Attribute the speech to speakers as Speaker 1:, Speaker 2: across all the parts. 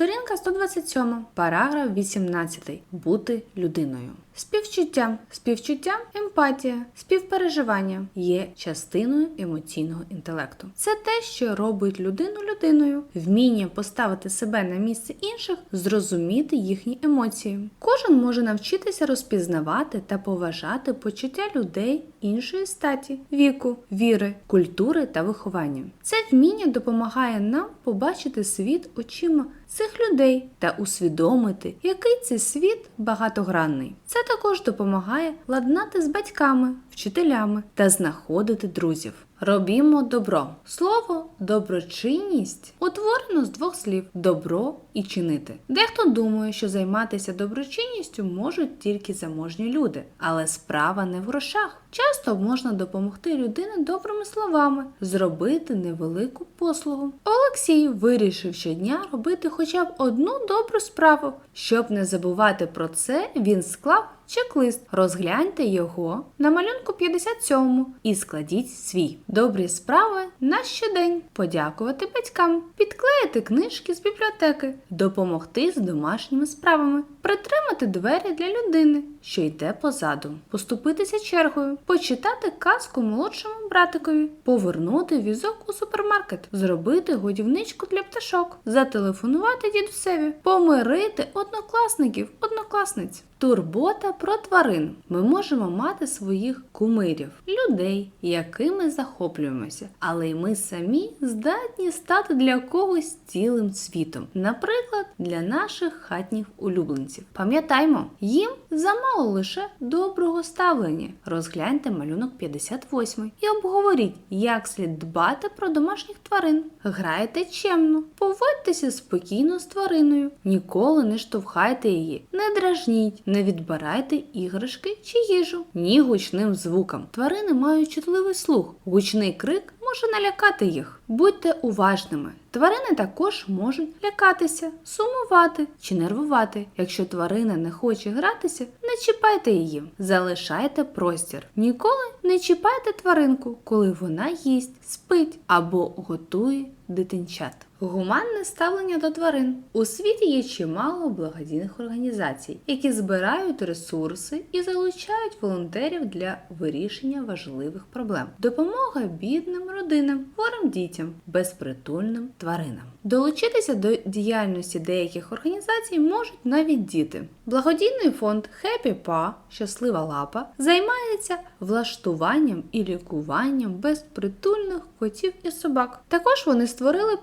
Speaker 1: Сторінка 127, параграф 18. Бути людиною. Співчуття, співчуття, емпатія, співпереживання є частиною емоційного інтелекту. Це те, що робить людину людиною, вміння поставити себе на місце інших, зрозуміти їхні емоції. Кожен може навчитися розпізнавати та поважати почуття людей іншої статі, віку, віри, культури та виховання. Це вміння допомагає нам побачити світ очима цих людей та усвідомити, який цей світ багатогранний. Це також допомагає ладнати з батьками, вчителями та знаходити друзів. Робімо добро. Слово доброчинність утворено з двох слів добро і чинити. Дехто думає, що займатися доброчинністю можуть тільки заможні люди, але справа не в грошах. Часто можна допомогти людині добрими словами, зробити невелику послугу. Олексій вирішив щодня робити хоча б одну добру справу. Щоб не забувати про це, він склав чек-лист. Розгляньте його на малюнку 57 і складіть свій. Добрі справи на щодень. Подякувати батькам, підклеїти книжки з бібліотеки, допомогти з домашніми справами, притримати двері для людини, що йде позаду, поступитися чергою, почитати казку молодшому братикові, повернути візок у супермаркет, зробити годівничку для пташок, зателефонувати дідусеві, помирити однокласників, однокласниць. Турбота про тварин. Ми можемо мати своїх кумирів, людей, якими захоплюємося, але й ми самі здатні стати для когось цілим світом, наприклад, для наших хатніх улюбленців. Пам'ятаймо, їм замало лише доброго ставлення. Розгляньте малюнок 58 і обговоріть, як слід дбати про домашніх тварин. Грайте чемно, поводьтеся спокійно з твариною, ніколи не штовхайте її, не дражніть, не відбирайте іграшки чи їжу, ні гучним звукам. Тварини мають чутливий слух. Гучний крик може налякати їх. Будьте уважними. Тварини також можуть лякатися, сумувати чи нервувати. Якщо тварина не хоче гратися, не чіпайте її, залишайте простір. Ніколи не чіпайте тваринку, коли вона їсть, спить або готує дитинчат. Гуманне ставлення до тварин у світі є чимало благодійних організацій, які збирають ресурси і залучають волонтерів для вирішення важливих проблем. Допомога бідним родинам, хворим дітям, безпритульним тваринам. Долучитися до діяльності деяких організацій можуть навіть діти. Благодійний фонд Happy Pa Щаслива лапа займається влаштуванням і лікуванням безпритульних котів і собак. Також вони створили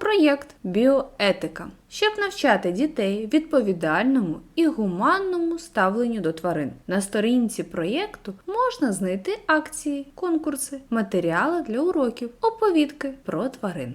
Speaker 1: проєкт Біоетика, щоб навчати дітей відповідальному і гуманному ставленню до тварин. На сторінці проєкту можна знайти акції, конкурси, матеріали для уроків, оповідки про тварин.